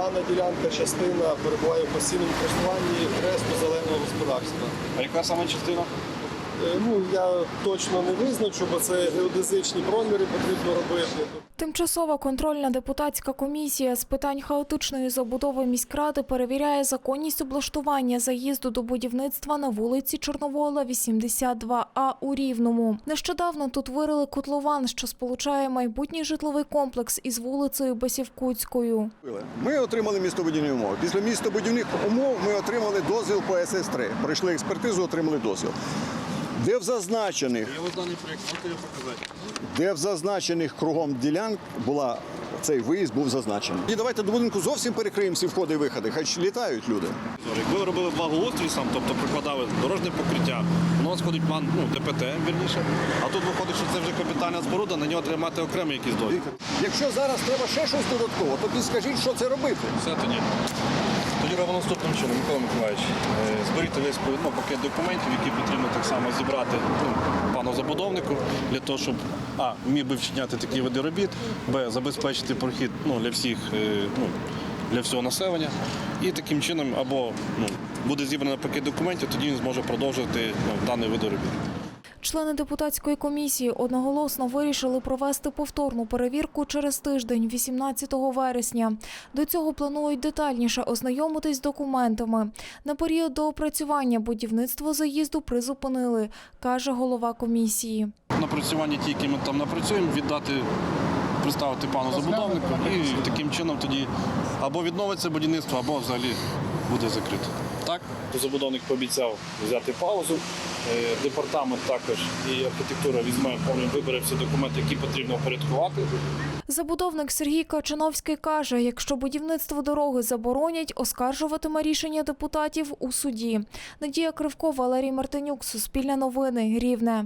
дана ділянка частина перебуває в постійному користуванні тресту зеленого господарства. А яка саме частина? Е, Ну я точно не визначу, бо це геодезичні проміри потрібно робити. Тимчасова контрольна депутатська комісія з питань хаотичної забудови міськради перевіряє законність облаштування заїзду до будівництва на вулиці Чорновола, 82А у Рівному. Нещодавно тут вирили котлован, що сполучає майбутній житловий комплекс із вулицею Басівкутською. Ми отримали містобудівні умови. Після містобудівних умов ми отримали дозвіл по СС-3. Пройшли експертизу, отримали дозвіл. Де в зазначених, Я ось даний проєкт, можете його показати? де в зазначених кругом ділянок була цей виїзд був зазначений. І давайте до будинку зовсім перекриємо всі входи і виходи. Хай ж літають люди. Якби ви робили благоустрій сам, тобто прикладали дорожнє покриття, воно сходить план ну, ДПТ, вірніше. А тут виходить, що це вже капітальна споруда, на нього треба мати окремий якийсь дозвіл. Якщо зараз треба ще щось додатково, то скажіть, що це робити. Все тоді. Тоді робимо наступним чином, Микола Миколаївич. Е, Зберіть весь ну, пакет документів, які потрібно так само зібрати ну, пану забудовнику, для того, щоб А, міг би вчиняти такі види робіт, Б, забезпечити прохід ну, для всіх, е, ну, для всього населення. І таким чином або ну, буде зібрано пакет документів, тоді він зможе продовжити ну, даний вид робіт. Члени депутатської комісії одноголосно вирішили провести повторну перевірку через тиждень, 18 вересня. До цього планують детальніше ознайомитись з документами. На період до опрацювання будівництво заїзду призупинили, каже голова комісії. Напрацювання ті, які ми там напрацюємо, віддати, представити пану забудовнику і таким чином тоді або відновиться будівництво, або взагалі буде закрито. Так, забудовник пообіцяв взяти паузу. Е, Департамент також і архітектура візьме повні вибере всі документи, які потрібно впорядкувати. Забудовник Сергій Качановський каже, якщо будівництво дороги заборонять, оскаржуватиме рішення депутатів у суді. Надія Кривко, Валерій Мартинюк, Суспільне новини, Рівне.